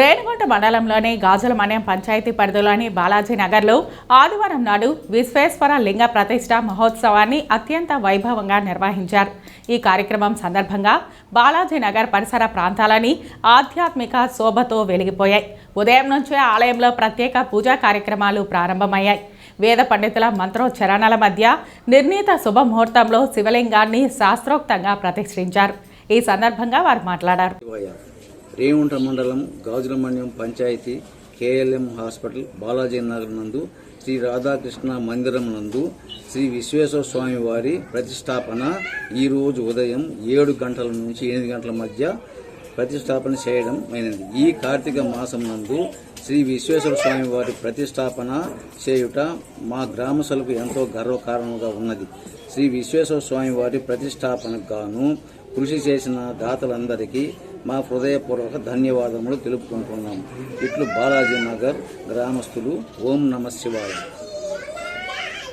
రేణిగుంట మండలంలోని గాజులమన్యం పంచాయతీ పరిధిలోని బాలాజీ నగర్లో ఆదివారం నాడు విశ్వేశ్వర లింగ ప్రతిష్ట మహోత్సవాన్ని అత్యంత వైభవంగా నిర్వహించారు. ఈ కార్యక్రమం సందర్భంగా బాలాజీ నగర్ పరిసర ప్రాంతాలని ఆధ్యాత్మిక శోభతో వెలిగిపోయాయి. ఉదయం నుంచే ఆలయంలో ప్రత్యేక పూజా కార్యక్రమాలు ప్రారంభమయ్యాయి. వేద పండితుల మంత్రోచ్చరణల మధ్య నిర్ణీత శుభముహూర్తంలో శివలింగాన్ని శాస్త్రోక్తంగా ప్రతిష్ఠించారు. ఈ సందర్భంగా వారు మాట్లాడారు. రేవుంట మండలం గాజులమణ్యం పంచాయతీ కేఎల్ఎం హాస్పిటల్ బాలాజీ నగర్ నందు శ్రీ రాధాకృష్ణ మందిరం నందు శ్రీ విశ్వేశ్వర స్వామి వారి ప్రతిష్టాపన ఈరోజు ఉదయం ఏడు గంటల నుంచి ఎనిమిది గంటల మధ్య ప్రతిష్టాపన చేయడం అయినది. ఈ కార్తీక మాసం నందు శ్రీ విశ్వేశ్వర స్వామి వారి ప్రతిష్టాపన చేయుట మా గ్రామస్తులకు ఎంతో గర్వకారణంగా ఉన్నది. శ్రీ విశ్వేశ్వర స్వామి వారి ప్రతిష్టాపనకు గాను కృషి చేసిన దాతలందరికీ మా హృదయపూర్వక ధన్యవాదములు తెలుపుకుంటున్నాము. ఇట్లు బాలాజీ నగర్ గ్రామస్తులు ఓం నమ శివాయ.